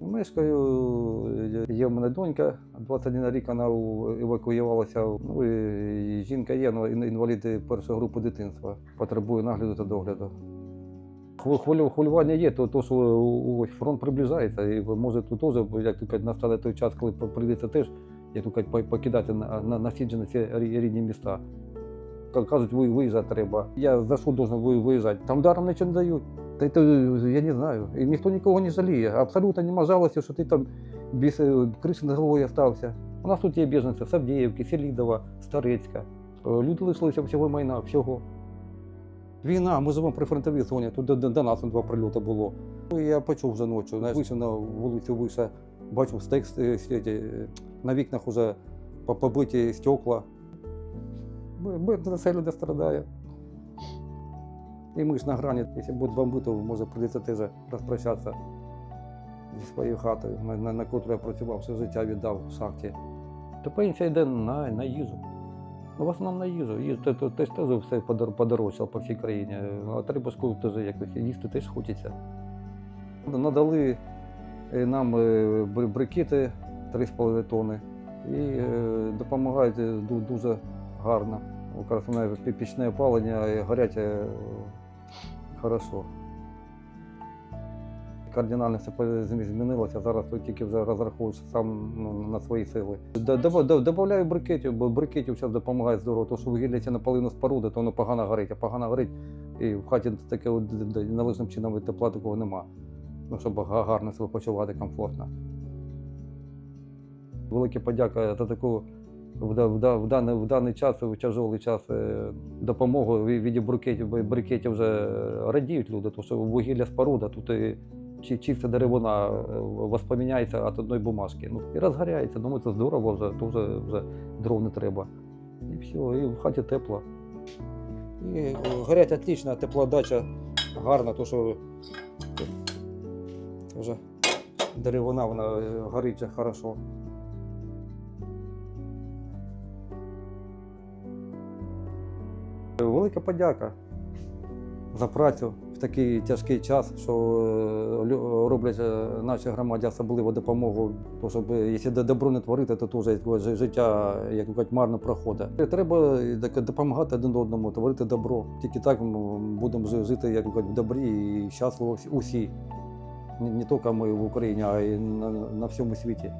Мешкаю, е, є в мене донька, 21 рік вона евакуювалася. Ну і жінка є, але інвалід першої групи дитинства. Потребує нагляду та догляду. Хвилю- хвилю- Хвилювання є, то, то що фронт приближається, і може тут теж, як кажуть, настане той час, коли прийдеться теж, як по- покидати на, на, насіджені ці рідні міста. Кажуть, ви виїжджати треба. Я за що должен виїжджати? Там даром нічого не дають. Та це, я не знаю. І ніхто нікого не жаліє. Абсолютно нема жалості, що ти там без криші над головою остався. У нас тут є біженці з Селідова, Старецька. Е, Люди лишилися всього майна, всього. Війна, ми живемо при фронтовій зоні, тут до, до, нас два прильоти було. Ну, Я почув вже ночі, знаєш, вийшов на вулицю вище, бачив стек е, е, на вікнах вже побиті стекла. Люди страдає. І ми ж на грані, якщо буде бомби, то може прийдеться теж розпрощатися зі своєю хатою, на, на, на котру я працював, все життя віддав в шахті. То пенсія йде на, на їжу. Ну, в основному на їжу. Їж, те, те, теж теж все подор- подорожчало по всій країні. А треба ж теж якось їсти теж хочеться. Надали е, нам е, брикети 3,5 тонни і е, допомагають дуже гарно. Якраз у пічне опалення, і горять е, хорошо. Кардинально все змінилося. Зараз тільки вже розраховуєш сам ну, на свої сили. Д- доб- доб- Добавляю брикетів, бо брикетів зараз допомагає здорово. То, що вугілля наполовину споруди, то воно погано горить, а погано горить. І в хаті таке належним чином тепла такого нема. Ну, щоб гарно себе почувати комфортно. Велика подяка за таку в, в, в, даний, в даний час, в тяжкий час, е, допомогу в віді брикетів, брикетів вже е, радіють люди, тому що вугілля споруда, тут і чиста деревина е, воспоміняється від одної бумажки. Ну, і розгоряється, думаю, це здорово, вже, то вже, вже дров не треба. І все, і в хаті тепло. І е, горять отлично, теплодача гарна, то що вже деревина вона е, горить хорошо. Велика подяка за працю в такий тяжкий час, що е, роблять е, нашій громаді особливо допомогу. То, щоб е, якщо добро не творити, то теж життя як кажуть, марно проходить. Треба допомагати один одному, творити добро. Тільки так ми будемо жити як кажуть, в добрі і щасливо усі. Не, тільки ми в Україні, а й на всьому світі.